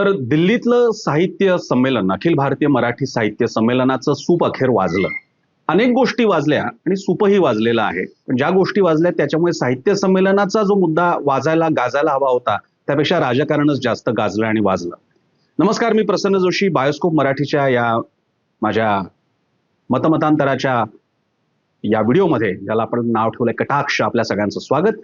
तर दिल्लीतलं साहित्य संमेलन अखिल भारतीय मराठी साहित्य संमेलनाचं सूप अखेर वाजलं. अनेक गोष्टी वाजल्या आणि सूपही वाजलेलं आहे. पण ज्या गोष्टी वाजल्या त्याच्यामुळे साहित्य संमेलनाचा जो मुद्दा वाजायला गाजायला हवा होता त्यापेक्षा राजकारणच जास्त गाजलं आणि वाजलं. नमस्कार मी प्रसन्न जोशी बायोस्कोप मराठीच्या या माझ्या मतमतांतराच्या या व्हिडिओमध्ये ज्याला आपण नाव ठेवलंय कटाक्ष आपल्या सगळ्यांचं स्वागत.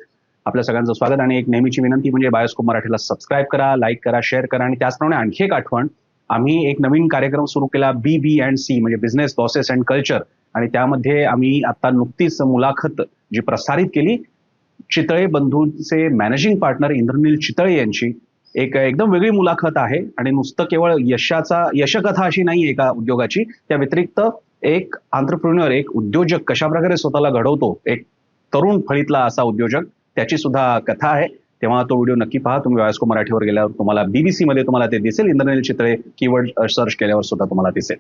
आपल्या सगळ्यांचं स्वागत आणि एक नेहमीची विनंती म्हणजे बायोस्कोप मराठीला सबस्क्राईब करा लाईक करा शेअर करा आणि त्याचप्रमाणे आणखी एक आठवण आम्ही एक नवीन कार्यक्रम सुरू केला बी बी अँड सी म्हणजे बिझनेस बॉसेस अँड कल्चर आणि त्यामध्ये आम्ही आता नुकतीच मुलाखत जी प्रसारित केली चितळे बंधूंचे मॅनेजिंग पार्टनर इंद्रनील चितळे यांची. एक एकदम वेगळी मुलाखत आहे आणि नुसतं केवळ यशाचा यशकथा अशी नाही एका उद्योगाची त्या व्यतिरिक्त एक आंतरप्रिन्युअर एक उद्योजक कशा प्रकारे स्वतःला घडवतो एक तरुण फळीतला असा उद्योजक. त्याची सुद्धा कथा आहे. तेव्हा तो व्हिडिओ नक्की पहा. तुम्ही वायस्को मराठीवर गेल्यावर तुम्हाला बीबीसी मध्ये तुम्हाला ते दिसेल. इंद्रनील चित्रे कीवर्ड सर्च केल्यावर सुद्धा तुम्हाला दिसेल.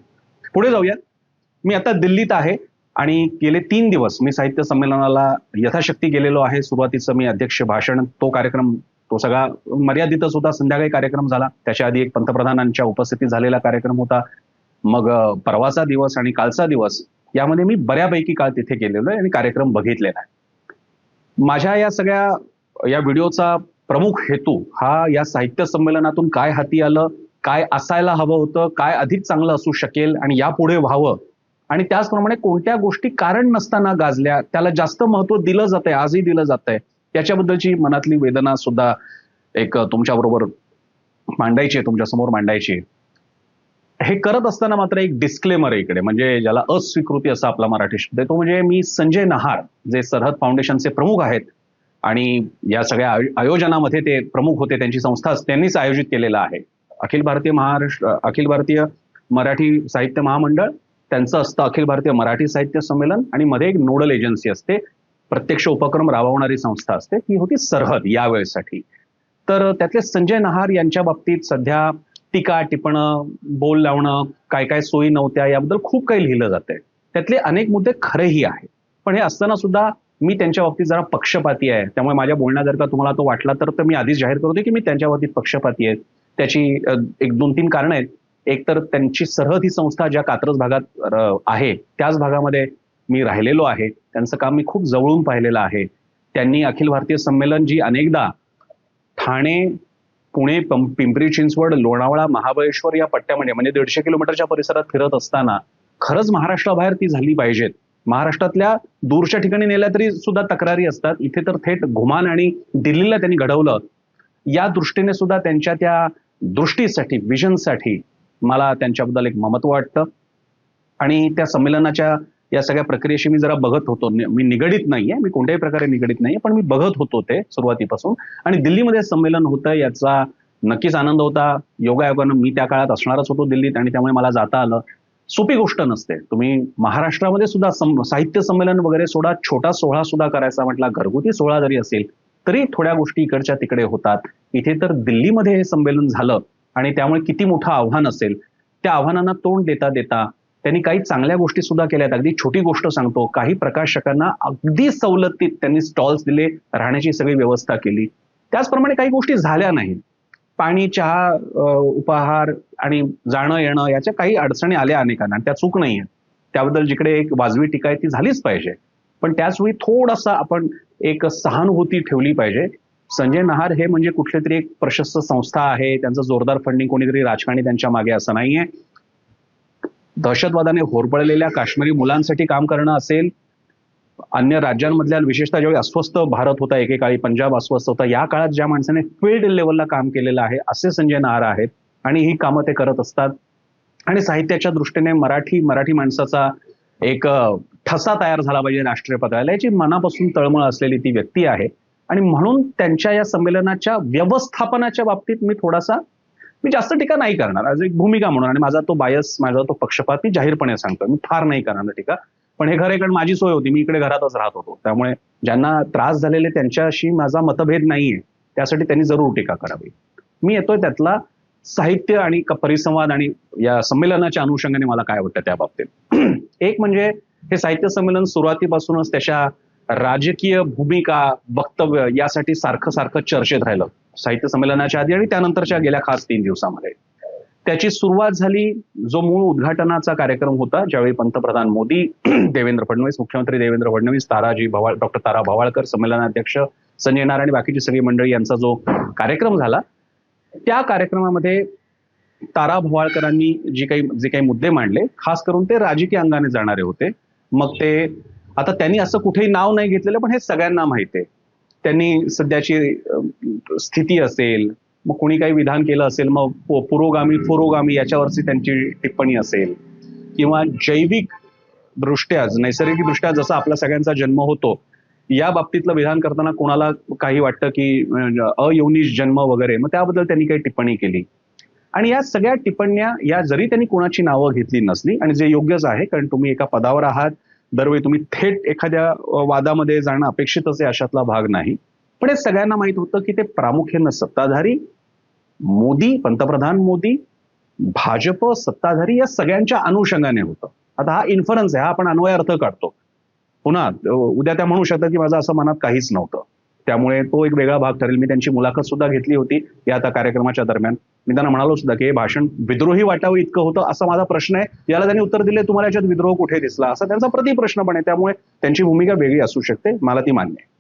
पुढे जाऊया मी आता दिल्लीत आहे आणि गेले तीन दिवस मी साहित्य संमेलनाला यथाशक्ती गेलेलो आहे. सुरुवातीचं मी अध्यक्ष भाषण तो कार्यक्रम तो सगळा मर्यादितच होता संध्याकाळी कार्यक्रम झाला. त्याच्या आधी एक पंतप्रधानांच्या उपस्थितीत झालेला कार्यक्रम होता. मग परवाचा दिवस आणि कालचा दिवस यामध्ये मी बऱ्यापैकी काळ तिथे गेलेलो आहे आणि कार्यक्रम बघितलेला आहे. माझ्या या सगळ्या या व्हिडिओचा प्रमुख हेतू हा या साहित्य संमेलनातून काय हाती आलं काय असायला हवं होतं काय अधिक चांगलं असू शकेल आणि यापुढे व्हावं. आणि त्याचप्रमाणे कोणत्या गोष्टी कारण नसताना गाजल्या त्याला जास्त महत्त्व दिलं जात आहे आजही दिलं जात आहे त्याच्याबद्दलची मनातली वेदना सुद्धा एक तुमच्या बरोबर मांडायची आहे तुमच्यासमोर मांडायची हे करत असताना मात्र एक डिस्क्लेमर आहे इकडे. म्हणजे ज्याला अस्वीकृती असा आपला मराठी शब्द आहे तो म्हणजे मी संजय नहार जे सरहद फाउंडेशनचे प्रमुख आहेत आणि या सगळ्या आयोजनामध्ये ते प्रमुख होते त्यांची संस्था त्यांनीच आयोजित केलेला आहे. अखिल भारतीय महाराष्ट्र अखिल भारतीय मराठी साहित्य महामंडळ त्यांचं असतं अखिल भारतीय मराठी साहित्य संमेलन आणि मध्ये एक नोडल एजन्सी असते प्रत्यक्ष उपक्रम राबवणारी संस्था असते ती होती सरहद या वेळेसाठी तर त्यातले संजय नहार यांच्या बाबतीत सध्या टीका टिपणं बोल लावणं काय काय सोयी नव्हत्या याबद्दल खूप काही लिहिलं जातंय. त्यातले अनेक मुद्दे खरेही आहेत. पण हे असताना सुद्धा मी त्यांच्या बाबतीत जरा पक्षपाती आहे. त्यामुळे माझ्या बोलण्यात जर का तुम्हाला तो वाटला तर मी आधीच जाहीर करतो की मी त्यांच्या बाबतीत पक्षपाती आहे. त्याची एक दोन तीन कारणं आहेत. एक तर त्यांची सरहद ही संस्था ज्या कात्रज भागात आहे त्याच भागामध्ये मी राहिलेलो आहे. त्यांचं काम मी खूप जवळून पाहिलेलं आहे. त्यांनी अखिल भारतीय संमेलन जी अनेकदा ठाणे पुणे पिंपरी चिंचवड लोणावळा महाबळेश्वर या पट्ट्यामध्ये म्हणजे दीडशे किलोमीटरच्या परिसरात फिरत असताना खरंच महाराष्ट्राबाहेर ती झाली पाहिजेत. महाराष्ट्रातल्या दूरच्या ठिकाणी नेल्या तरी सुद्धा तक्रारी असतात. इथे तर थेट घुमान आणि दिल्लीला त्यांनी घडवलं. या दृष्टीने सुद्धा त्यांच्या त्या दृष्टीसाठी विजनसाठी मला त्यांच्याबद्दल एक ममत्व वाटतं. आणि त्या संमेलनाच्या या सगळ्या प्रक्रियेशी मी जरा बघत होतो. मी निगडीत नाहीये. मी कोणत्याही प्रकारे निगडीत नाहीये पण मी बघत होतो ते सुरुवातीपासून. आणि दिल्लीमध्ये संमेलन होतं याचा नक्कीच आनंद होता. योगायोगानं मी त्या काळात असणारच होतो दिल्लीत आणि त्यामुळे मला जाता आलं. सोपी गोष्ट नसते. तुम्ही महाराष्ट्रामध्ये सुद्धा साहित्य संमेलन वगैरे सोडा छोटा सोहळा सुद्धा करायचा म्हटला घरगुती सोहळा जरी असेल तरी थोड्या गोष्टी इकडच्या तिकडे होतात. इथे तर दिल्लीमध्ये हे संमेलन झालं आणि त्यामुळे किती मोठं आव्हान असेल. त्या आव्हानांना तोंड देता देता त्यांनी काही चांगल्या गोष्टी सुद्धा केल्यात. अगदी छोटी गोष्ट सांगतो. काही प्रकाशकांना अगदी सवलतीत त्यांनी स्टॉल्स दिले राहण्याची सगळी व्यवस्था केली. त्याचप्रमाणे काही गोष्टी झाल्या नाहीत. पाणी चहा उपहार आणि जाणं येणं याच्या काही अडचणी आल्या अनेकांना त्या चूक नाहीये त्याबद्दल जिकडे एक वाजवी टीका आहे ती झालीच पाहिजे. पण त्याचवेळी थोडासा आपण एक सहानुभूती ठेवली पाहिजे. संजय नहार हे म्हणजे कुठले तरी एक प्रशस्त संस्था आहे. त्यांचं जोरदार फंडिंग कोणीतरी राजकारणी त्यांच्या मागे असं नाहीये. दहशतवादाने होरपळलेल्या काश्मीरी मुलांसाठी काम करणं असेल अन्य राज्यांमधल्या विशेषतः ज्यावेळी अस्वस्थ भारत होता एकेकाळी पंजाब अस्वस्थ होता या काळात ज्या माणसाने फील्ड लेवलला काम केलेलं आहे असे संजय नार आहेत आणि ही कामं ते करत असतात. आणि साहित्याच्या दृष्टीने मराठी मराठी माणसाचा एक ठसा तयार झाला पाहिजे राष्ट्रीय पदाला याची मनापासून तळमळ असलेली ती व्यक्ती आहे. आणि म्हणून त्यांच्या या संमेलनाच्या व्यवस्थापनाच्या बाबतीत मी थोडासा मी जास्त टीका नाही करणार. एक भूमिका म्हणून आणि माझा तो बायस माझा तो पक्षपात मी जाहीरपणे सांगतो. मी फार नाही करणार टीका. पण हे खरे कारण माझी सोय होती. मी इकडे घरातच राहत होतो. त्यामुळे ज्यांना त्रास झालेले त्यांच्याशी माझा मतभेद नाहीये त्यासाठी त्यांनी जरूर टीका करावी. मी येतोय त्यातला साहित्य आणि परिसंवाद आणि या संमेलनाच्या अनुषंगाने मला काय वाटतं त्या बाबतीत. एक म्हणजे हे साहित्य संमेलन सुरुवातीपासूनच त्याच्या राजकीय भूमिका वक्तव्य यासाठी सारखं सारखं चर्चेत राहिलं. साहित्य संमेलनाच्या आधी आणि त्यानंतरच्या गेल्या खास तीन दिवसामध्ये. त्याची सुरुवात झाली जो मूळ उद्घाटनाचा कार्यक्रम होता ज्यावेळी पंतप्रधान मोदी देवेंद्र फडणवीस मुख्यमंत्री देवेंद्र फडणवीस ताराजी भवाळ डॉक्टर तारा भवाळकर संमेलनाध्यक्ष संजय नारायण बाकीची सगळी मंडळी यांचा जो कार्यक्रम झाला त्या कार्यक्रमामध्ये तारा भवाळकरांनी जी काही जे काही मुद्दे मांडले खास करून ते राजकीय अंगाने जाणारे होते. मग ते आता त्यांनी असं कुठेही नाव नाही घेतलेलं पण हे सगळ्यांना माहिती आहे. त्यांनी सध्याची स्थिती असेल मग कोणी काही विधान केलं असेल मग पुरोगामी पुरोगामी याच्यावरची त्यांची टिप्पणी असेल. किंवा जैविक दृष्ट्या नैसर्गिक दृष्ट्या जसा आपला सगळ्यांचा जन्म होतो या बाबतीतलं विधान करताना कोणाला काही वाटतं की अयोनिश अयौनिश जन्म वगैरे मग त्याबद्दल त्यांनी काही टिप्पणी केली. आणि या सगळ्या टिप्पण्या या जरी त्यांनी कोणाची नावं घेतली नसली आणि जे योग्यच आहे कारण तुम्ही एका पदावर आहात दरवेळी तुम्ही थेट एखाद्या वादामध्ये जाणं अपेक्षितच आहे अशातला भाग नाही. पण हे सगळ्यांना माहीत होतं की ते प्रामुख्यानं सत्ताधारी मोदी पंतप्रधान मोदी भाजप सत्ताधारी या सगळ्यांच्या अनुषंगाने होतं. आता हा इन्फरन्स आहे हा आपण अन्वय अर्थ काढतो. पुन्हा उद्या त्या म्हणू शकतात की माझं असं मनात काहीच नव्हतं. त्यामुळे तो एक वेगळा भाग ठरेल. मी त्यांची मुलाखत सुद्धा घेतली होती या आता कार्यक्रमाच्या दरम्यान. मी त्यांना म्हणालो सुद्धा की हे भाषण विद्रोही वाटावं इतकं होतं? असा माझा प्रश्न आहे. याला त्यांनी उत्तर दिले तुम्हाला याच्यात विद्रोह कुठे दिसला? असा त्यांचा प्रतिप्रश्न पण आहे. त्यामुळे त्यांची भूमिका वेगळी असू शकते मला ती मान्य आहे.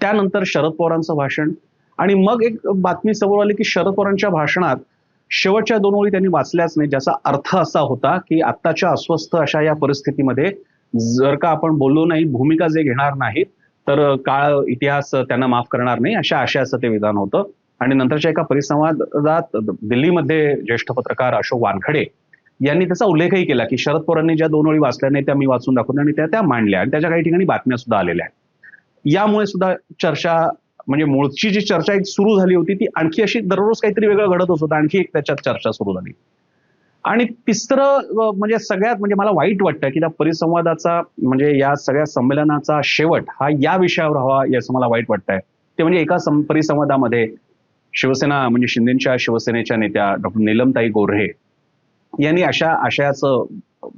त्यानंतर शरद पवारांचं भाषण. आणि मग एक बातमी समोर आली की शरद पवारांच्या भाषणात शेवटच्या दोन ओळी त्यांनी वाचल्याच नाही ज्याचा अर्थ असा होता की आत्ताच्या अस्वस्थ अशा या परिस्थितीमध्ये जर का आपण बोललो नाही भूमिका जे घेणार नाहीत तर काळ इतिहास त्यांना माफ करणार नाही अशा आशयाचं ते विधान होतं. आणि नंतरच्या एका परिसंवादात दिल्लीमध्ये ज्येष्ठ पत्रकार अशोक वानखडे यांनी त्याचा उल्लेखही केला की शरद पवारांनी ज्या दोन ओळी वाचल्या नाही त्या मी वाचून दाखवल्या आणि त्या त्या मांडल्या. आणि त्याच्या काही ठिकाणी बातम्या सुद्धा आलेल्या आहेत. यामुळे सुद्धा चर्चा म्हणजे मूळची जी चर्चा एक सुरू झाली होती ती आणखी अशी दररोज काहीतरी वेगळं घडतच होतं. आणखी एक त्याच्यात चर्चा सुरू झाली. आणि तिसरं म्हणजे सगळ्यात म्हणजे मला वाईट वाटतं की त्या परिसंवादाचा म्हणजे या सगळ्या संमेलनाचा शेवट हा या विषयावर हवा याचं मला वाईट वाटतंय. ते म्हणजे एका परिसंवादामध्ये शिवसेना म्हणजे शिंदेच्या शिवसेनेच्या नेत्या डॉक्टर नीलमताई गोऱ्हे यांनी अशा आशयाचं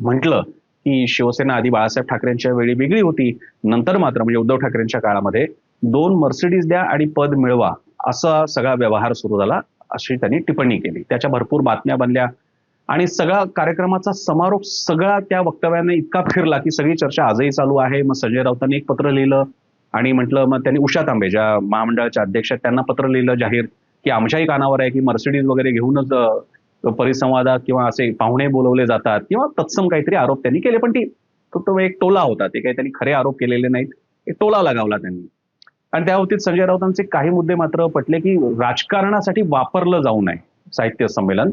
म्हटलं की शिवसेना आधी बाळासाहेब ठाकरेंच्या वेळी वेगळी होती नंतर मात्र म्हणजे उद्धव ठाकरेंच्या काळामध्ये दोन मर्सिडीज द्या आणि पद मिळवा असा सगळा व्यवहार सुरू झाला अशी त्यांनी टिप्पणी केली. त्याच्या भरपूर बातम्या बनल्या. आणि सगळा कार्यक्रमाचा समारोप सगळा त्या वक्तव्याने इतका फिरला की सगळी चर्चा आजही चालू आहे. मग संजय राऊतांनी एक पत्र लिहिलं आणि म्हटलं मग त्यांनी उषा तांबे ज्या महामंडळाच्या अध्यक्ष त्यांना पत्र लिहिलं जाहीर की आमच्याही कानावर आहे की मर्सिडीज वगैरे घेऊनच परिसंवादात किंवा असे पाहुणे बोलवले जातात किंवा तत्सम काहीतरी आरोप त्यांनी केले. पण ती फक्त तो एक टोला होता. ते काही त्यांनी खरे आरोप केलेले नाहीत. एक टोला लगावला त्यांनी. आणि त्या बाबतीत संजय राऊतांचे काही मुद्दे मात्र पटले की राजकारणासाठी वापरलं जाऊ नये साहित्य संमेलन.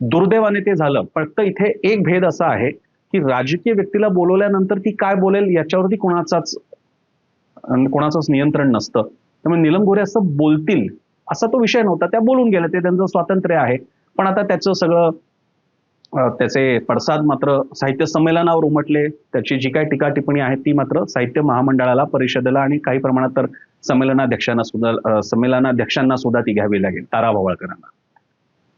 दुर्दैवाने ते झालं. फक्त इथे एक भेद असा आहे की राजकीय व्यक्तीला बोलवल्यानंतर ती काय बोलेल याच्यावरती कोणाचाच कोणाचंच नियंत्रण नसतं. त्यामुळे निलम गोरे असं बोलतील असा तो विषय नव्हता. त्या बोलून गेल्या. ते त्यांचं स्वातंत्र्य आहे. पण आता त्याचं सगळं त्याचे पडसाद मात्र साहित्य संमेलनावर उमटले. त्याची जी काही टीका टिप्पणी आहे ती मात्र साहित्य महामंडळाला परिषदेला आणि काही प्रमाणात तर संमेलनाध्यक्षांना सुद्धा संमेलनाध्यक्षांना सुद्धा ती घ्यावी लागेल. तारा भवाळकरांना.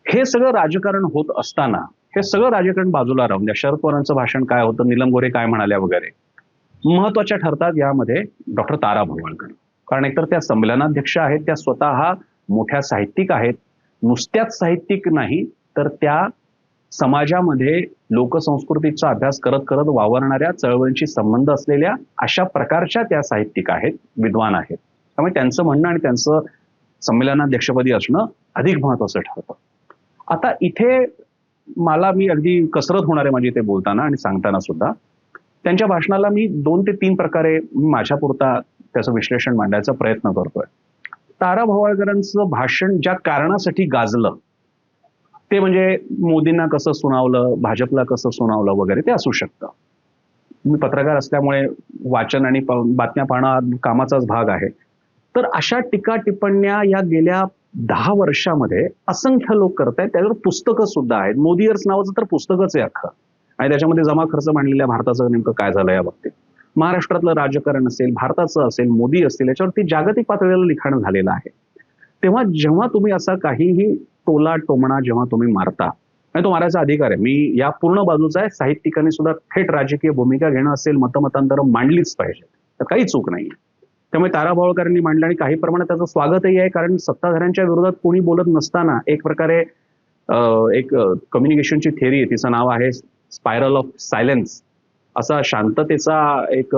हे सगळं राजकारण होत असताना हे सगळं राजकारण बाजूला राहून द्या. शरद पवारांचं भाषण काय होतं निलम गोरे काय म्हणाल्या वगैरे महत्त्वाच्या ठरतात यामध्ये डॉक्टर तारा भोवळकर कारण एकतर त्या संमेलनाध्यक्ष आहेत त्या स्वतः मोठ्या साहित्यिक आहेत नुसत्याच साहित्यिक नाही तर त्या समाजामध्ये लोकसंस्कृतीचा अभ्यास करत करत वावरणाऱ्या चळवळींशी संबंध असलेल्या अशा प्रकारच्या त्या साहित्यिक आहेत विद्वान आहेत. त्यामुळे त्यांचं म्हणणं आणि त्यांचं संमेलनाध्यक्षपदी असणं अधिक महत्वाचं ठरतं. आता इथे मला मी अगदी कसरत होणार आहे माझी ते बोलताना आणि सांगताना सुद्धा. त्यांच्या भाषणाला मी दोन ते तीन प्रकारे माझ्यापुरता त्याचं विश्लेषण मांडायचा प्रयत्न करतोय. तारा भवाळकरांचं भाषण ज्या कारणासाठी गाजलं ते म्हणजे मोदींना कसं सुनावलं भाजपला कसं सुनावलं वगैरे ते असू शकतं. मी पत्रकार असल्यामुळे वाचन आणि बातम्या पाहणं कामाचाच भाग आहे. तर अशा टीका टिप्पण्या या गेल्या दहा वर्षामध्ये असंख्य लोक करतायत. त्याच्यावर पुस्तकं सुद्धा आहेत. मोदीयर्स नावाचं तर पुस्तकच आहे अख्खं. आणि त्याच्यामध्ये जमा खर्च मांडलेल्या भारताचं नेमकं काय झालं या बाबतीत? महाराष्ट्रातलं राजकारण असेल भारताचं असेल मोदी असतील याच्यावरती जागतिक पातळीला लिखाण झालेलं आहे. तेव्हा जेव्हा तुम्ही असा काहीही टोला टोमणा जेव्हा तुम्ही मारता आणि तो मारायचा अधिकार आहे. मी या पूर्ण बाजूचा आहे. साहित्यिकांनी सुद्धा थेट राजकीय भूमिका घेणं असेल मतमतांतर मांडलीच पाहिजे तर काही चूक नाही त्यामुळे तारा भावळकरांनी मांडलं आणि काही प्रमाणात त्याचं स्वागतही आहे कारण सत्ताधाऱ्यांच्या विरोधात कोणी बोलत नसताना एक प्रकारे एक कम्युनिकेशनची थेअरी आहे तिचं नाव आहे स्पायरल ऑफ सायलेन्स असा शांततेचा एक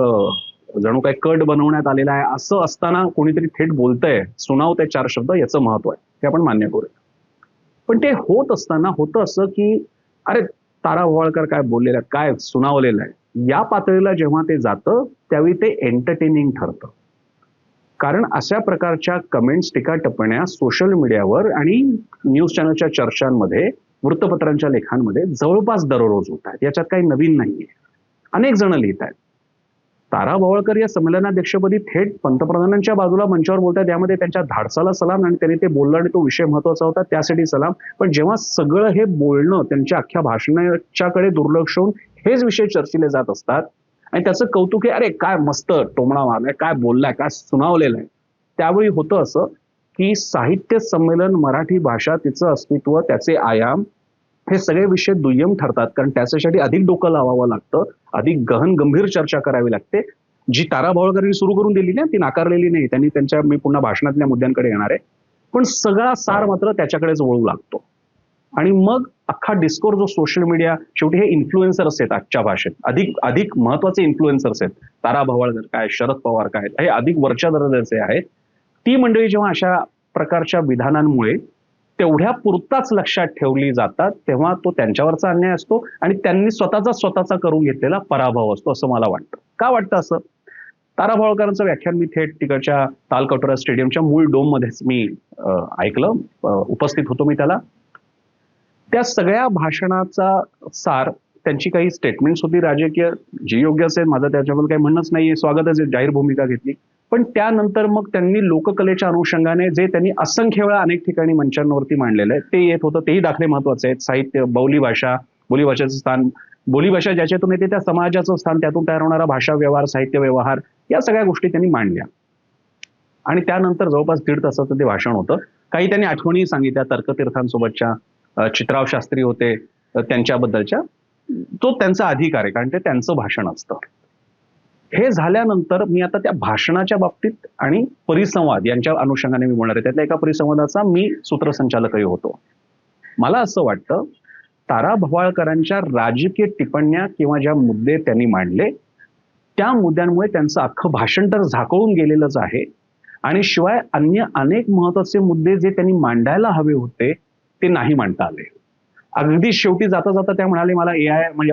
जणू काही कट बनवण्यात आलेला आहे असं असताना कोणीतरी थेट बोलतंय सुनावतंय चार शब्द याचं महत्त्व आहे हे आपण मान्य करूया. पण ते होत असताना होतं असं की अरे तारा भोवाळकर काय बोललेलं आहे काय सुनावलेलं आहे या पातळीला जेव्हा ते जातं त्यावेळी ते एंटरटेनिंग ठरतं. कारण अशा प्रकारच्या कमेंट्स टीका टिप्पण्या सोशल मीडियावर आणि न्यूज चॅनलच्या चर्चांमध्ये वृत्तपत्रांच्या लेखांमध्ये जवळपास दररोज होत आहेत. याच्यात काही नवीन नाहीये. अनेक जण लिहित आहेत. तारा भवळकर या संमेलनाध्यक्षपदी थेट पंतप्रधानांच्या बाजूला मंचावर बोलतात. यामध्ये त्यांच्या धाडसाला सलाम आणि त्यांनी ते बोललं आणि तो विषय महत्त्वाचा होता त्यासाठी सलाम. पण जेव्हा सगळं हे बोलणं त्यांच्या अख्ख्या भाषणाच्याकडे दुर्लक्ष होऊन हेच विषय चर्चिले जात असतात आणि त्याचं कौतुक आहे अरे काय मस्त टोमणा मारलाय काय बोललाय काय सुनावलेलं आहे. त्यावेळी होतं असं की साहित्य संमेलन मराठी भाषा तिचं अस्तित्व त्याचे आयाम हे सगळे विषय दुय्यम ठरतात. कारण त्याच्यासाठी अधिक डोकं लावावं लागतं अधिक गहन गंभीर चर्चा करावी लागते. जी तारा भावळकरांनी सुरू करून दिली ना ती नाकारलेली नाही. त्यांनी त्यांच्या मी पुन्हा भाषणातल्या मुद्द्यांकडे येणार आहे. पण सगळा सार मात्र त्याच्याकडेच वळू लागतो. आणि मग अख्खा डिस्कोर जो सोशल मीडिया शेवटी हे इन्फ्लुएन्सर्स आहेत आजच्या भाषेत. अधिक अधिक महत्त्वाचे इन्फ्लुएन्सर्स आहेत. तारा भवाळकर काय शरद पवार काय हे अधिक वरच्या दर्जाचे आहेत. ती मंडळी जेव्हा अशा प्रकारच्या विधानांमुळे तेवढ्या पुरताच लक्षात ठेवली जातात तेव्हा तो त्यांच्यावरचा अन्याय असतो आणि त्यांनी स्वतःचा स्वतःचा करून घेतलेला पराभव असतो असं मला वाटतं. का वाटतं असं? तारा भावळकरांचं व्याख्यान मी थेट तिकडच्या तालकटोरा स्टेडियमच्या मूळ डोम मध्येच मी ऐकलं. उपस्थित होतो मी त्याला. त्या सगळ्या भाषणाचा सार त्यांची काही स्टेटमेंट्स होती राजकीय जी योग्य असेल माझं त्याच्याबद्दल काही म्हणणंच नाहीये स्वागतच आहे जाहीर भूमिका घेतली. पण त्यानंतर मग त्यांनी लोककलेच्या अनुषंगाने जे त्यांनी असंख्य वेळा अनेक ठिकाणी मंचांवरती मांडलेलं आहे ते येत होतं तेही दाखले महत्त्वाचे आहेत. साहित्य बोली भाषा बोली भाषेचं स्थान बोली भाषा ज्याच्यातून येते त्या समाजाचं स्थान त्यातून तयार होणारा भाषा व्यवहार साहित्य व्यवहार या सगळ्या गोष्टी त्यांनी मांडल्या. आणि त्यानंतर जवळपास दीड तासाचं ते भाषण होतं. काही त्यांनी आठवणी सांगितल्या तर्कतीर्थांसोबतच्या चित्राव शास्त्री होते त्यांच्याबद्दलच्या तो त्यांचा अधिकार आहे कारण ते त्यांचं भाषण असतं. हे झाल्यानंतर मी आता त्या भाषणाच्या बाबतीत आणि परिसंवाद यांच्या अनुषंगाने मी बोलणार आहे. त्यातल्या एका परिसंवादाचा मी सूत्रसंचालकही होतो. मला असं वाटतं तारा भवाळकरांच्या राजकीय टिप्पण्या किंवा ज्या मुद्दे त्यांनी मांडले त्या मुद्द्यांमुळे त्यांचं अख्खं भाषण तर झाकळून गेलेलंच आहे. आणि शिवाय अन्य अनेक महत्त्वाचे मुद्दे जे त्यांनी मांडायला हवे होते ते नाही मांडता आले. अगदी शेवटी जाता जाता त्या म्हणाले मला ए आय म्हणजे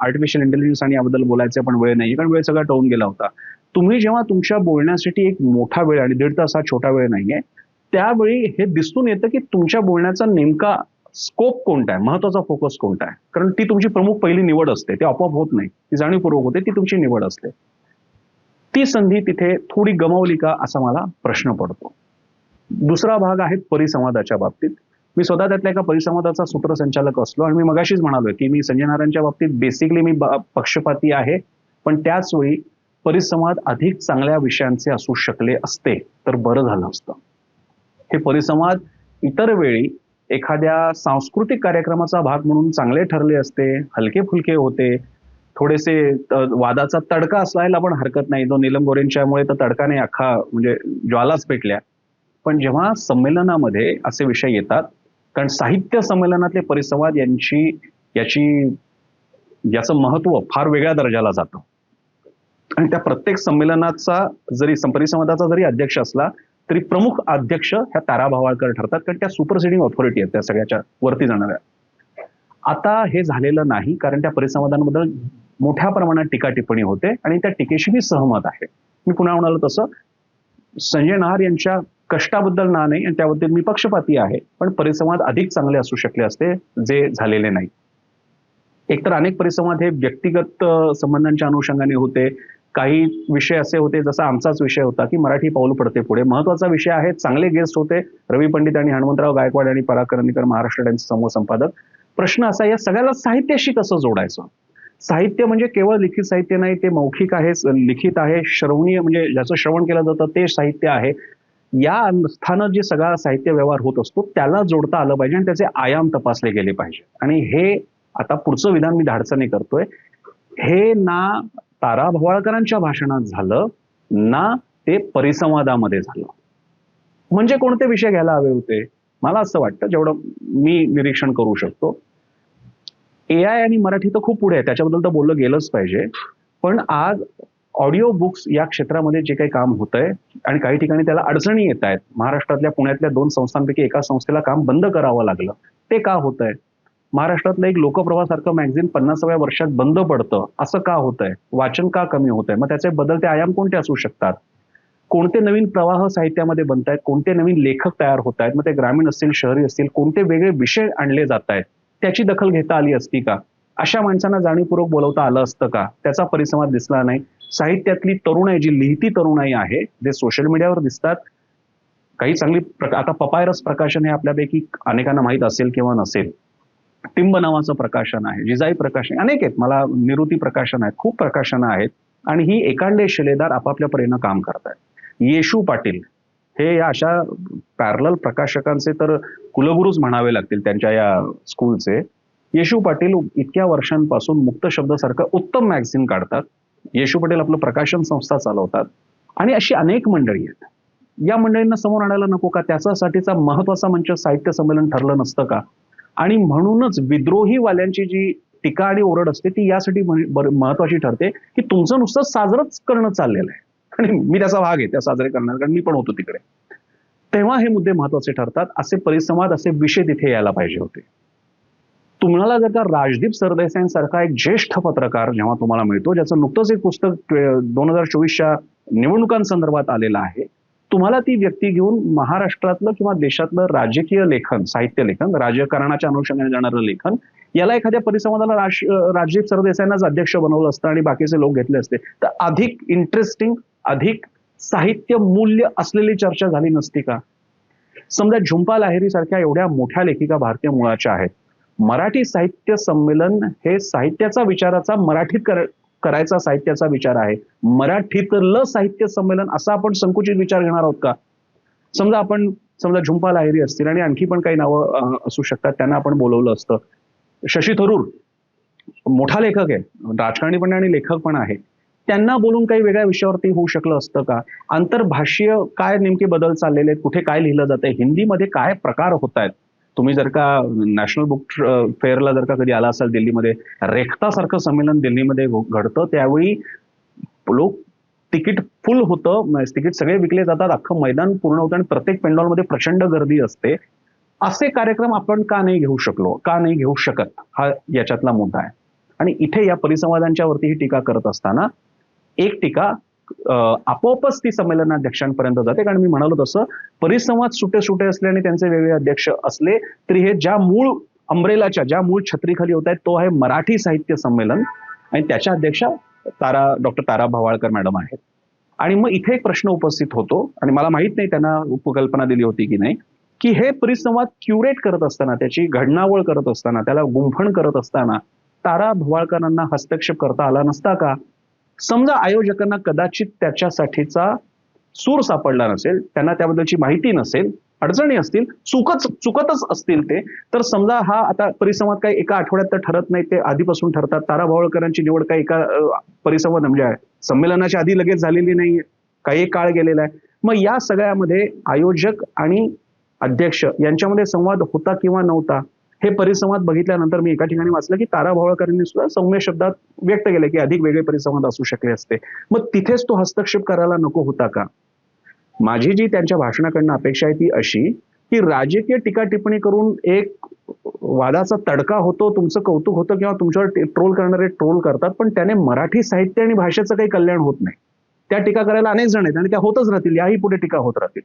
आर्टिफिशियल इंटेलिजन्स आणि याबद्दल बोलायचं पण वेळ नाही कारण वेळ सगळा टळून गेला होता. तुम्ही जेव्हा तुमच्या बोलण्यासाठी एक मोठा वेळ आणि दीड तास हा छोटा वेळ नाहीये त्यावेळी हे दिसून येतं की तुमच्या बोलण्याचा नेमका स्कोप कोणता आहे महत्त्वाचा फोकस कोणता आहे? कारण ती तुमची प्रमुख पहिली निवड असते ते आपोआप होत नाही. ती जाणीवपूर्वक होते ती तुमची निवड असते. ती संधी तिथे थोडी गमावली का असा मला प्रश्न पडतो. दुसरा भाग आहे परिसंवादाच्या बाबतीत. मी स्वतः त्यातल्या एका परिसंवादाचा सूत्रसंचालक असलो आणि मी मगाशीच म्हणालोय की मी संजय नारायणच्या बाबतीत बेसिकली मी पक्षपाती आहे पण त्याच वेळी परिसंवाद अधिक चांगल्या विषयांचे असू शकले असते तर बरं झालं असतं. हे परिसंवाद इतर वेळी एखाद्या सांस्कृतिक कार्यक्रमाचा भाग म्हणून चांगले ठरले असते हलके फुलके होते थोडेसे वादाचा तडका असायला पण हरकत नाही. जो नीलम गोरेंच्यामुळे तर तडकाने अख्खा म्हणजे ज्वालाच पेटल्या. पण जेव्हा संमेलनामध्ये असे विषय येतात कारण साहित्य संमेलनातले परिसंवाद यांची याची याचं महत्त्व फार वेगळ्या दर्जाला जातं. आणि त्या प्रत्येक संमेलनाचा जरी परिसंवादाचा जरी अध्यक्ष असला तरी प्रमुख अध्यक्ष ह्या तारा भावाळकर ठरतात कारण त्या सुपरसिडिंग ऑथॉरिटी आहेत त्या सगळ्याच्या वरती जाणाऱ्या. आता हे झालेलं नाही कारण त्या परिसंवादांबद्दल मोठ्या प्रमाणात टीका टिप्पणी होते आणि त्या टीकेशी मी सहमत आहे. मी पुन्हा म्हणालो तसं संजय नहार यांच्या कष्टाबद्दल ना नाही आणि त्याबद्दल मी पक्षपाती आहे. पण परिसंवाद अधिक चांगले असू शकले असते जे झालेले नाही. एकतर अनेक परिसंवाद हे व्यक्तिगत संबंधांच्या अनुषंगाने होते. काही विषय असे होते जसा आमचाच विषय होता की मराठी पाऊल पडते पुढे. महत्त्वाचा विषय आहे चांगले गेस्ट होते. रवी पंडित आणि हनुमंतराव गायकवाड आणि पराकरणीकर महाराष्ट्र टाइम्स समूह संपादक. प्रश्न असा या सगळ्याला साहित्याशी कसं जोडायचं? साहित्य म्हणजे केवळ लिखित साहित्य नाही ते मौखिक आहे लिखित आहे श्रवणीय म्हणजे ज्याचं श्रवण केलं जातं ते साहित्य आहे. या स्थानं जे सगळा साहित्य व्यवहार होत असतो त्याला जोडता आलं पाहिजे आणि त्याचे आयाम तपासले गेले पाहिजे. आणि हे आता पुढचं विधान मी धाडसाने करतोय. हे ना तारा भवाळकरांच्या भाषणात झालं ना ते परिसंवादामध्ये झालं. म्हणजे कोणते विषय घ्यायला हवे होते? मला असं वाटतं जेवढं मी निरीक्षण करू शकतो ए आय आणि मराठी तर खूप पुढे आहे. त्याच्याबद्दल तर बोललं गेलंच पाहिजे. पण आज ऑडिओ बुक्स या क्षेत्रामध्ये जे काही काम होत आहे आणि काही ठिकाणी त्याला अडचणी येत आहेत. महाराष्ट्रातल्या पुण्यातल्या दोन संस्थांपैकी एका संस्थेला काम बंद करावं लागलं. ते का होत आहे महाराष्ट्रातलं एक लोकप्रवासारखं मॅगझिन पन्नासाव्या वर्षात बंद पडतं. असं का होत आहे वाचन का कमी होत आहे मग त्याचे बदलते आयाम कोणते असू शकतात? कोणते नवीन प्रवाह साहित्यामध्ये बनत आहेत कोणते नवीन लेखक तयार होत आहेत मग ते ग्रामीण असतील शहरी असतील कोणते वेगळे विषय आणले जात आहेत त्याची दखल घेता आली असती का? अशा माणसांना जाणीवपूर्वक बोलवता आलं असतं का? त्याचा परिसंवाद दिसला नाही. साहित्यातली तरुणाई जी लिहिती तरुणाई आहे जे सोशल मीडियावर दिसतात काही चांगली प्रका- आता पपायरस प्रकाशन हे आपल्यापैकी अनेकांना माहीत असेल किंवा नसेल. टिंब नावाचं प्रकाशन आहे जिजाई प्रकाशन अनेक आहेत. मला निरुती प्रकाशन आहेत खूप प्रकाशनं आहेत. आणि ही एकांडे शिलेदार आपापल्या परीनं काम करतात येशू पाटील हे या अशा पॅरल प्रकाशकांचे तर कुलगुरूच म्हणावे लागतील त्यांच्या या स्कूलचे येशू पाटील इतक्या वर्षांपासून मुक्त शब्दासारखं उत्तम मॅगझिन काढतात. येशू पटेल आपलं प्रकाशन संस्था चालवतात. आणि अशी अनेक मंडळी आहेत. या मंडळींना समोर आणायला नको का? त्याच्यासाठीचा महत्त्वाचा मंच साहित्य संमेलन ठरलं नसतं का? आणि म्हणूनच विद्रोही वाल्यांची जी टीका आणि ओरड असते ती यासाठी महत्वाची ठरते की तुमचं नुसतं साजरंच करणं चाललेलं आहे. आणि मी त्याचा भाग आहे त्या साजरे करणार कारण मी पण होतो तिकडे. तेव्हा हे मुद्दे महत्त्वाचे ठरतात असे परिसंवाद असे विषय तिथे यायला पाहिजे होते. तुम्हाला जर का राजदीप सरदेसाईंसारखा एक ज्येष्ठ पत्रकार जेव्हा तुम्हाला मिळतो ज्याचं नुकतंच एक पुस्तक दोन हजार चोवीसच्या निवडणुकांसंदर्भात आलेलं आहे तुम्हाला ती व्यक्ती घेऊन महाराष्ट्रातलं किंवा देशातलं राजकीय लेखन साहित्य लेखन राजकारणाच्या अनुषंगाने जाणारं लेखन याला एखाद्या परिसंवादाला राज राजदीप सरदेसाईंनाच अध्यक्ष बनवलं असतं आणि बाकीचे लोक घेतले असते तर अधिक इंटरेस्टिंग अधिक साहित्य मूल्य असलेली चर्चा झाली नसती का? समजा झुंपा लाहिरी सारख्या एवढ्या मोठ्या लेखिका भारतीय मुळाच्या आहेत. मराठी साहित्य संमेलन हे साहित्याचा विचाराचा मराठीत कर, करायचा साहित्याचा विचार आहे. मराठीतलं साहित्य संमेलन असा आपण संकुचित विचार घेणार आहोत का? समजा आपण समजा झुंपा लाहिरी असतील आणि आणखी पण काही नावं असू शकतात त्यांना आपण बोलवलं असतं. शशी थरूर मोठा लेखक आहे. राजकारणी पण आणि लेखक पण आहे. त्यांना बोलून काही वेगळ्या विषयावरती होऊ शकलं असतं का? आंतरभाषीय काय नेमके बदल चाललेले आहेत? कुठे काय लिहिलं जातं हिंदीमध्ये काय प्रकार होत आहेत? तुम्ही जर का नॅशनल बुक फेअरला जर का कधी आला असाल दिल्लीमध्ये रेखतासारखं संमेलन दिल्लीमध्ये घडतं. त्यावेळी लोक तिकीट फुल होतं. तिकीट सगळे विकले जातात. अख्खं मैदान पूर्ण होतं आणि प्रत्येक पेंडॉलमध्ये प्रचंड गर्दी असते. असे कार्यक्रम आपण का नाही घेऊ शकलो? का नाही घेऊ शकत? हा याच्यातला मुद्दा आहे. आणि इथे या परिसंवादांच्या वरती ही टीका करत असताना एक टीका आपोआपच ती संमेलनाध्यक्षांपर्यंत जाते. कारण मी म्हणालो तसं परिसंवाद सुटे सुटे असले आणि त्यांचे वेगळे अध्यक्ष असले तरी हे ज्या मूळ अंब्रेलाच्या ज्या मूळ छत्रीखाली होत आहेत तो आहे मराठी साहित्य संमेलन. आणि त्याच्या अध्यक्षा तारा डॉक्टर तारा भवाळकर मॅडम आहेत. आणि मग इथे एक प्रश्न उपस्थित होतो आणि मला माहीत नाही त्यांना उपकल्पना दिली होती की नाही की हे परिसंवाद क्युरेट करत असताना त्याची घडणावळ करत असताना त्याला गुंफण करत असताना तारा भवाळकरांना हस्तक्षेप करता आला नसता का? समजा आयोजकांना कदाचित त्याच्यासाठीचा सूर सापडला नसेल त्यांना त्याबद्दलची माहिती नसेल अडचणी असतील चुकच चुकतच असतील ते तर समजा हा आता परिसंवाद काही एका आठवड्यात तर ठरत नाही ते आधीपासून ठरतात. तारा भावळकरांची निवड काही एका परिसंवाद म्हणजे आहे, संमेलनाच्या आधी लगेच झालेली नाही काही एक काळ गेलेला आहे. मग या सगळ्यामध्ये आयोजक आणि अध्यक्ष यांच्यामध्ये संवाद होता किंवा नव्हता? हे परिसंवाद बघितल्यानंतर मी एका ठिकाणी वाचलं की तारा भावळकरांनी सुद्धा सौम्य शब्दात व्यक्त केलं की अधिक वेगळे परिसंवाद असू शकले असते. मग तिथेच तो हस्तक्षेप करायला नको होता का? माझी जी त्यांच्या भाषणाकडनं अपेक्षा आहे ती अशी की राजकीय टीका टिप्पणी करून एक वादाचा तडका होतो तुमचं कौतुक होतं किंवा तुमच्यावर ट्रोल करणारे ट्रोल करतात पण त्याने मराठी साहित्य आणि भाषेचं काही कल्याण होत नाही. त्या टीका करायला अनेक जण आहेत आणि त्या होतच राहतील याही पुढे टीका होत राहतील.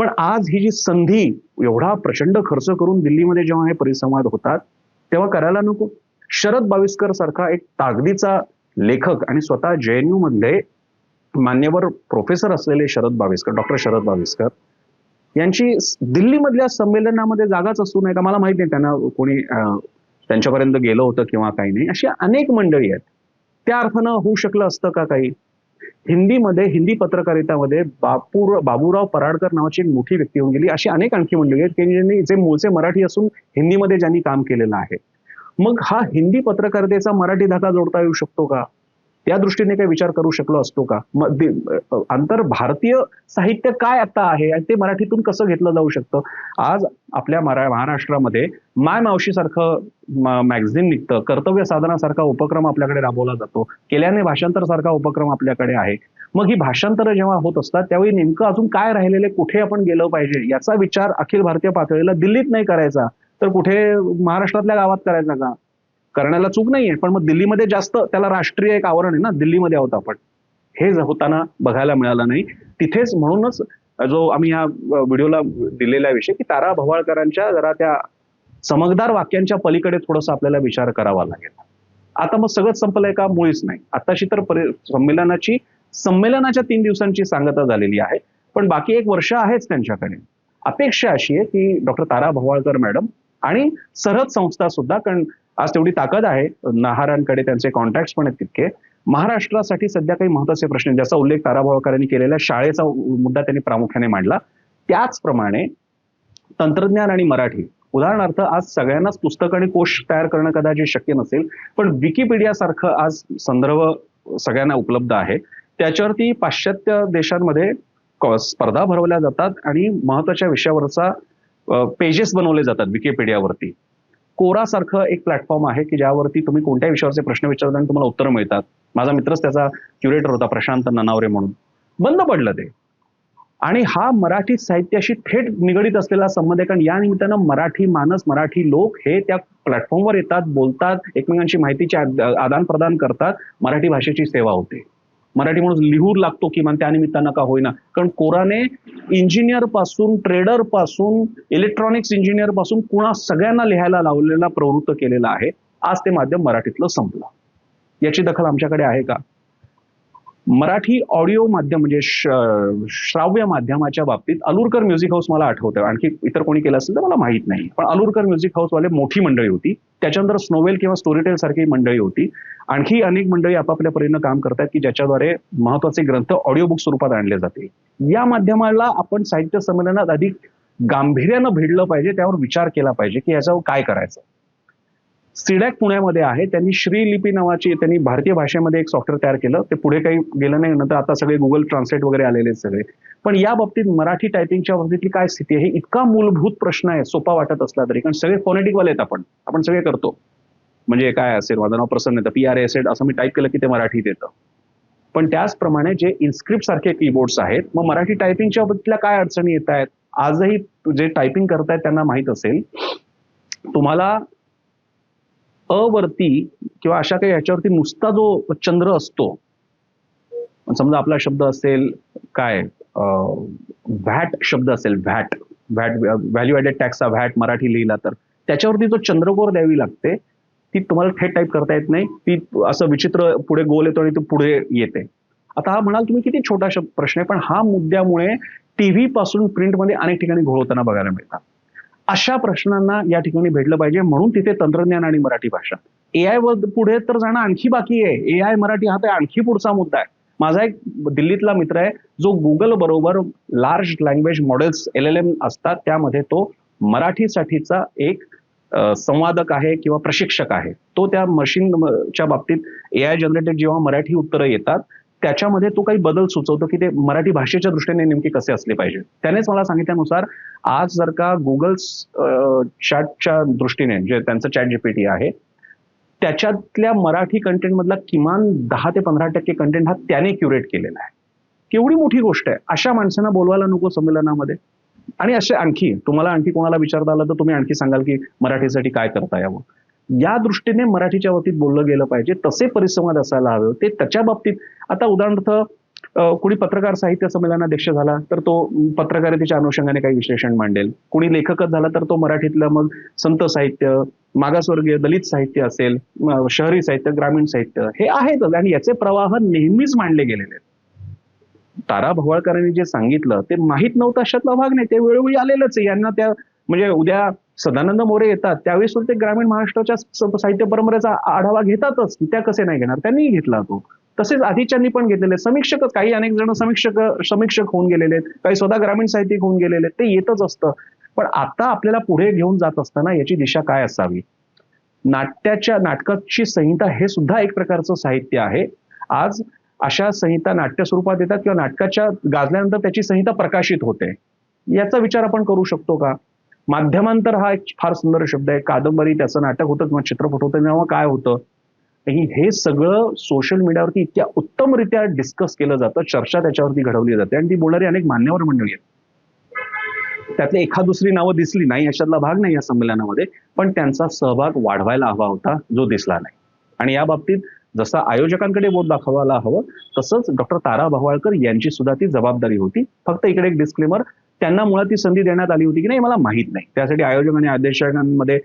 पण आज ही जी संधी एवढा प्रचंड खर्च करून दिल्लीमध्ये जेव्हा हे परिसंवाद होतात तेव्हा करायला नको. शरद बाविस्कर सारखा एक तागदीचा लेखक आणि स्वतः जेएनयू मधले मान्यवर प्रोफेसर असलेले शरद बाविस्कर डॉक्टर शरद बाविस्कर यांची दिल्लीमधल्या संमेलनामध्ये जागाच असू नये का? मला माहीत नाही त्यांना कोणी त्यांच्यापर्यंत गेलं होतं किंवा काही नाही. अशी अनेक मंडळी आहेत. त्या अर्थानं होऊ शकलं असतं का काही? हिंदीमध्ये हिंदी पत्रकारितामध्ये बापूर बाबूराव पराडकर नावाची एक मोठी व्यक्ती होऊन गेली. अशी अनेक आणखी मंडळी आहेत की ज्यांनी जे मूळचे मराठी असून हिंदीमध्ये ज्यांनी काम केलेलं आहे. मग हा हिंदी पत्रकारितेचा मराठी धागा जोडता येऊ शकतो का? त्या दृष्टीने काही विचार करू शकलो असतो का? मग आंतर भारतीय साहित्य काय आता आहे? आणि ते मराठीतून कसं घेतलं जाऊ शकतं? आज आपल्या मरा महाराष्ट्रामध्ये माय मावशी सारखं मॅगझिन निघतं. कर्तव्य साधनासारखा उपक्रम आपल्याकडे राबवला जातो. केल्याने भाषांतर सारखा उपक्रम आपल्याकडे आहे. मग ही भाषांतर जेव्हा होत असतात त्यावेळी नेमकं अजून काय राहिलेले? कुठे आपण गेलं पाहिजे? याचा विचार अखिल भारतीय पातळीला दिल्लीत नाही करायचा. तर कुठे महाराष्ट्रातल्या गावात करायचा का? करण्याला चूक नाहीये पण मग दिल्लीमध्ये जास्त त्याला राष्ट्रीय एक आवरण आहे ना दिल्लीमध्ये आहोत आपण. हे होताना बघायला मिळालं नाही. तिथेच म्हणूनच जो आम्ही या व्हिडिओला दिलेला विषय की तारा भवाळकरांच्या जरा त्या चमकदार वाक्यांच्या पलीकडे थोडंसं आपल्याला विचार करावा लागेल. आता मग सगळंच संपलंय का? मुळीच नाही. आताशी तर संमेलनाची संमेलनाच्या तीन दिवसांची सांगता झालेली आहे. पण बाकी एक वर्ष आहेच त्यांच्याकडे. अपेक्षा अशी आहे की डॉक्टर तारा भवाळकर मॅडम आणि सरहद संस्था सुद्धा कारण आज तेवढी ताकद आहे. नहारांकडे त्यांचे कॉन्टॅक्ट पण आहेत तितके. महाराष्ट्रासाठी सध्या काही महत्त्वाचे प्रश्न ज्याचा उल्लेख ताराभावकरांनी केलेला शाळेचा मुद्दा त्यांनी प्रामुख्याने मांडला. त्याचप्रमाणे तंत्रज्ञान आणि मराठी. उदाहरणार्थ आज सगळ्यांनाच पुस्तक आणि कोश तयार करणं कदाचित शक्य नसेल पण विकिपीडिया सारखं आज संदर्भ सगळ्यांना उपलब्ध आहे. त्याच्यावरती पाश्चात्य देशांमध्ये स्पर्धा भरवल्या जातात आणि महत्त्वाच्या विषयावरचा पेजेस बनवले जातात विकिपीडियावरती. कोरासारखं एक प्लॅटफॉर्म आहे की ज्यावरती तुम्ही कोणत्याही विषयावरचे प्रश्न विचारता आणि तुम्हाला उत्तरं मिळतात. माझा मित्रच त्याचा क्युरेटर होता प्रशांत ननावरे म्हणून. बंद पडलं ते. आणि हा मराठी साहित्याशी थेट निगडीत असलेला संबंध आहे कारण या निमित्तानं मराठी माणस मराठी लोक हे त्या प्लॅटफॉर्मवर येतात बोलतात एकमेकांशी माहितीचे आदान प्रदान करतात मराठी भाषेची सेवा होते. मराठी माणूस लिहू लागतो किमान त्या निमित्तानं का होईना. कारण कोराने इंजिनियरपासून ट्रेडरपासून इलेक्ट्रॉनिक्स इंजिनियरपासून कुणा सगळ्यांना लिहायला लावलेला प्रवृत्त केलेला आहे. आज ते माध्यम मराठीतलं संपलं. याची दखल आमच्याकडे आहे का? मराठी ऑडिओ माध्यम म्हणजे श्राव्य माध्यमाच्या बाबतीत अलुरकर म्युझिक हाऊस मला आठवतं आणखी इतर कोणी केलं असेल तर मला माहीत नाही. पण अलुरकर म्युझिक हाऊसवाले मोठी मंडळी होती. त्याच्यानंतर स्नोवेल किंवा स्टोरीटेल सारखी मंडळी होती. आणखी अनेक मंडळी आपापल्या परीनं काम करतात की ज्याच्याद्वारे महत्त्वाचे ग्रंथ ऑडिओ बुक स्वरूपात आणले जाते. या माध्यमाला आपण साहित्य संमेलनात अधिक गांभीर्यानं भिडलं पाहिजे त्यावर विचार केला पाहिजे की याच्यावर काय करायचं? सिडॅक पुण्यामध्ये आहे. त्यांनी श्रीलिपी नावाची त्यांनी भारतीय भाषेमध्ये एक सॉफ्टवेअर तयार केलं. ते पुढे काही गेलं नाही नंतर आता सगळे गुगल ट्रान्सलेट वगैरे आलेले आहेत सगळे. पण या बाबतीत मराठी टायपिंगच्या बाबतीतली काय स्थिती आहे? इतका मूलभूत प्रश्न आहे सोपा वाटत असला तरी. कारण सगळे फोनेटिकवाले आहेत आपण. आपण सगळे करतो. म्हणजे काय असेल? माझं नाव प्रसन्न येतं पी आर एस असं मी टाईप केलं की ते मराठीत येतं. पण त्याचप्रमाणे जे इन्स्क्रिप्ट सारखे कीबोर्ड्स आहेत मग मराठी टायपिंगच्या बाबतीतल्या काय अडचणी येत आहेत? आजही जे टायपिंग करतायत त्यांना माहीत असेल. तुम्हाला अवरती किंवा अशा काही ह्याच्यावरती नुसता जो चंद्र असतो समजा आपला शब्द असेल काय? व्हॅट शब्द असेल व्हॅट. व्हॅट व्हॅल्यू ॲडेड टॅक्सचा व्हॅट मराठी लिहिला तर. त्याच्यावरती जो चंद्रकोर द्यावी लागते ती तुम्हाला थेट टाईप करता येत नाही. ती असं विचित्र पुढे गोल येतो आणि ती पुढे येते. आता हा म्हणाल तुम्ही किती छोटा प्रश्न आहे पण हा मुद्द्यामुळे टीव्ही पासून प्रिंटमध्ये अनेक ठिकाणी घोळ होताना बघायला मिळतात. अशा प्रश्नांना या ठिकाणी भेटलं पाहिजे. म्हणून तिथे तंत्रज्ञान आणि मराठी भाषा. एआय वर पुढे तर जाणं आणखी बाकी आहे. एआय मराठी हा तर आणखी पुढचा मुद्दा आहे. माझा एक दिल्लीतला मित्र आहे जो गुगल बरोबर large language models L L M असतात. त्यामध्ये तो मराठीसाठीचा एक संवादक आहे किंवा प्रशिक्षक आहे. तो त्या मशीनच्या बाबतीत एआय जनरेटेड जेव्हा मराठी उत्तरं येतात त्याच्यामध्ये तो काही बदल सुचवतो की ते मराठी भाषेच्या दृष्टीने नेमके कसे असले पाहिजे. त्यानेच मला सांगितल्यानुसार आज जर का गुगल चॅटच्या दृष्टीने जे त्यांचं चॅट जीपीटी आहे त्याच्यातल्या मराठी कंटेंट मधला किमान दहा ते पंधरा टक्के कंटेंट हा त्याने क्युरेट केलेला आहे. केवढी मोठी गोष्ट आहे. अशा माणसांना बोलवायला नको संमेलनामध्ये. आणि असे आणखी तुम्हाला आणखी कोणाला विचारता आलं तर तुम्ही आणखी सांगाल की मराठीसाठी काय करता यावं. या दृष्टीने मराठीच्या बाबतीत बोललं गेलं पाहिजे तसे परिसंवाद असायला हवे ते त्याच्या बाबतीत आता उदाहरणार्थ कुणी पत्रकार साहित्य संमेलनाध्यक्ष झाला तर तो पत्रकारितेच्या अनुषंगाने काही विश्लेषण मांडेल. कुणी लेखकच झाला तर तो मराठीतलं मग संत साहित्य मागासवर्गीय दलित साहित्य असेल शहरी साहित्य ग्रामीण साहित्य हे आहेतच. आणि याचे प्रवाह नेहमीच मांडले गेलेले आहेत. तारा भवाळकरांनी जे सांगितलं ते माहीत नव्हतं अशातला भाग नाही. ते वेळोवेळी आलेलंच आहे. यांना त्या म्हणजे उद्या सदानंद मोरे येतात. त्यावेळेस ते ग्रामीण महाराष्ट्राच्या साहित्य परंपरेचा आढावा घेतातच. त्या कसे नाही घेणार? त्यांनी घेतला तो. तसेच आधीच्यांनी पण घेतलेले. समीक्षक काही अनेक जण समीक्षक समीक्षक होऊन गेलेले आहेत. काही स्वतः ग्रामीण साहित्यिक होऊन गेलेले आहेत. ते येतच असतं. पण आता आपल्याला पुढे घेऊन जात असताना याची दिशा काय असावी? नाट्याच्या नाटकाची संहिता हे सुद्धा एक प्रकारचं साहित्य आहे. आज अशा संहिता नाट्य स्वरूपात येतात किंवा नाटकाच्या गाजल्यानंतर त्याची संहिता प्रकाशित होते. याचा विचार आपण करू शकतो का? माध्यमांतर हा एक फार सुंदर शब्द आहे. कादंबरी त्याचं नाटक होतं किंवा चित्रपट होतं तेव्हा काय होतं? हे हे सगळं सोशल मीडियावरती इतक्या उत्तमरित्या डिस्कस केलं जातं चर्चा त्याच्यावरती घडवली जाते. आणि ती बोलणारी अनेक मान्यवर मंडळी आहेत. त्यातली एखाद दुसरी नावं दिसली नाही याच्यातला भाग नाही या संमेलनामध्ये पण त्यांचा सहभाग वाढवायला हवा होता जो दिसला नाही. आणि या बाबतीत जसं आयोजकांकडे बोट दाखवायला हवं तसंच डॉक्टर तारा भवाळकर यांची सुद्धा ती जबाबदारी होती. फक्त इकडे एक डिस्क्लेमर त्यांना मुळात ती संधी देण्यात आली होती की नाही मला माहीत नाही. त्यासाठी आयोजक आणि अध्यक्षांमध्ये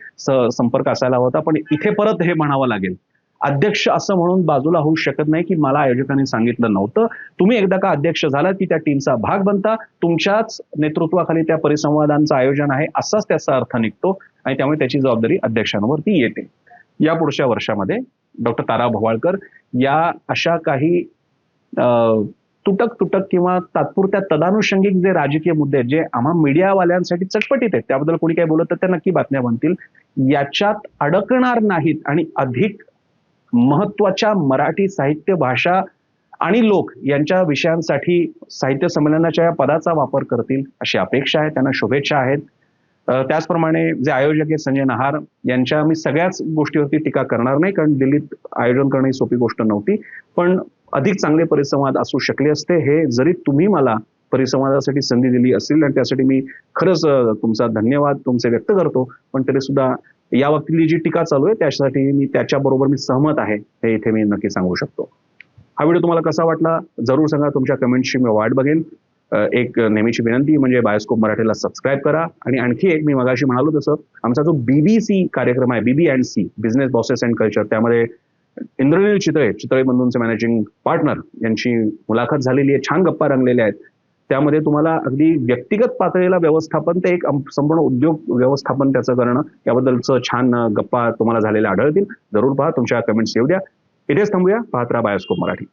संपर्क असायला होता पण इथे परत हे म्हणावं लागेल. अध्यक्ष असं म्हणून बाजूला होऊ शकत नाही की मला आयोजकांनी सांगितलं नव्हतं. तुम्ही एकदा का अध्यक्ष झाला की त्या टीमचा भाग बनता? तुमच्याच नेतृत्वाखाली त्या परिसंवादांचं आयोजन आहे असाच त्याचा अर्थ निघतो आणि त्यामुळे त्याची जबाबदारी अध्यक्षांवरती येते. या पुढच्या वर्षामध्ये डॉक्टर तारा भवाळकर या अशा काही अं, तुटक तुटक किंवा तात्पुरत्या तदानुषंगिक जे राजकीय मुद्दे आहेत जे आम्हा मीडियावाल्यांसाठी चटपटीत आहेत त्याबद्दल कोणी काही बोलत तर त्या नक्की बातम्या बनतील. याच्यात अडकणार नाहीत आणि अधिक महत्त्वाच्या मराठी साहित्य भाषा आणि लोक यांच्या विषयांसाठी साहित्य संमेलनाच्या या पदाचा वापर करतील अशी अपेक्षा आहे त्यांना शुभेच्छा आहेत. त्याचप्रमाणे जे आयोजक आहेत संजय नहार यांच्या मी सगळ्याच गोष्टीवरती टीका करणार नाही कारण दिल्लीत आयोजन करणं ही सोपी गोष्ट नव्हती. पण अधिक चांगले परिसंवाद असू शकले असते हे जरी तुम्ही मला परिसंवादासाठी संधी दिली असेल आणि त्यासाठी मी खरंच तुमचा धन्यवाद तुमचे व्यक्त करतो पण तरी सुद्धा या बाबतीतली जी टीका चालू आहे त्यासाठी मी त्याच्याबरोबर मी सहमत आहे हे इथे मी नक्की सांगू शकतो. हा व्हिडिओ तुम्हाला कसा वाटला जरूर सांगा तुमच्या कमेंटची मी वाट बघेन. एक नेहमीची विनंती म्हणजे बायोस्कोप मराठीला सबस्क्राईब करा. आणि आणखी एक मी मगाशी म्हणालो तसं आमचा जो बीबीसी कार्यक्रम आहे BB and C business bosses and culture त्यामध्ये इंद्रनील चितळे चितळे बंधूंचे मॅनेजिंग पार्टनर यांची मुलाखत झालेली आहे छान गप्पा रंगलेल्या आहेत. त्यामध्ये तुम्हाला अगदी व्यक्तिगत पातळीला व्यवस्थापन ते एक संपूर्ण उद्योग व्यवस्थापन त्याचं करणं याबद्दलचं छान गप्पा तुम्हाला झालेल्या आढळतील. जरूर पहा तुमच्या कमेंट्स येऊ द्या. इथेच थांबूया. पाहत राहा बायोस्कोप मराठी.